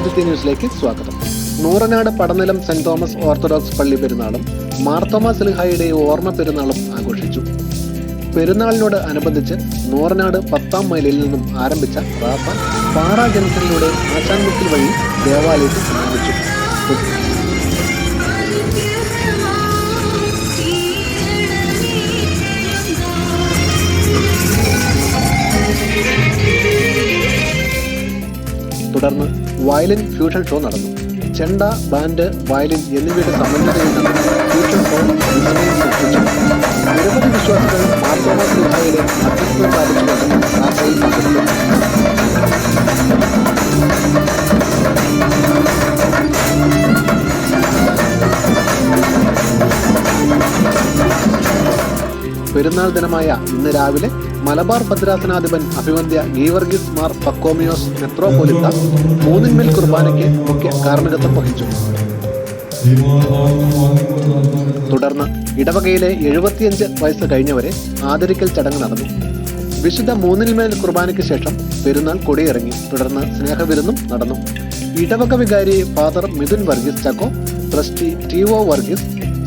മലയാളി ന്യൂസിലേക്ക് സ്വാഗതം. Nooranad Padanilam saint Thomas orthodox പള്ളി പെരുന്നാളും മാർത്തോമ സിൽഹായുടെ ഓർമ്മ പെരുന്നാളും ആഘോഷിച്ചു. പെരുന്നാളിനോട് അനുബന്ധിച്ച് നൂറനാട് പത്താം മൈലിൽ നിന്നും ആരംഭിച്ച റാസ പാറ ജംഗ്ഷനിലൂടെ ആശാൻമുക്കിൽ വഴി ദേവാലയത്തിൽ സമാപിച്ചു. തുടർന്ന് വയലിൻ ഫ്യൂഷൻ ഷോ നടന്നു. ചെണ്ട ബാൻഡ് വയലിൻ എന്നിവയുടെ പെരുന്നാൾ ദിനമായ ഇന്ന് രാവിലെ മലബാർ ഭദ്രാസനാധിപൻ അഭിവന്ദ്യ ഗീവർഗീസ് മാർ പക്കോമിയോസ് മെത്രോപൊലിത്ത മൂന്നിന്മേൽ കുർബാനയ്ക്ക് മുഖ്യ കാരണകത്വം വഹിച്ചു. തുടർന്ന് ഇടവകയിലെ എഴുപത്തിയഞ്ച് വയസ്സ് കഴിഞ്ഞവരെ ആദരിക്കൽ ചടങ്ങ് നടന്നു. വിശുദ്ധ മൂന്നിന്മേൽ കുർബാനയ്ക്ക് ശേഷം പെരുന്നാൾ കൊടിയിറങ്ങി. തുടർന്ന് സ്നേഹവിരുന്നും നടന്നു. ഇടവക വികാരി father Mithun Varghese Chacko trustee T O Varghese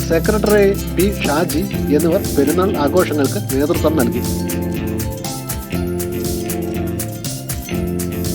secretary P Shaji എന്നിവർ പെരുന്നാൾ ആഘോഷങ്ങൾക്ക് നേതൃത്വം നൽകി.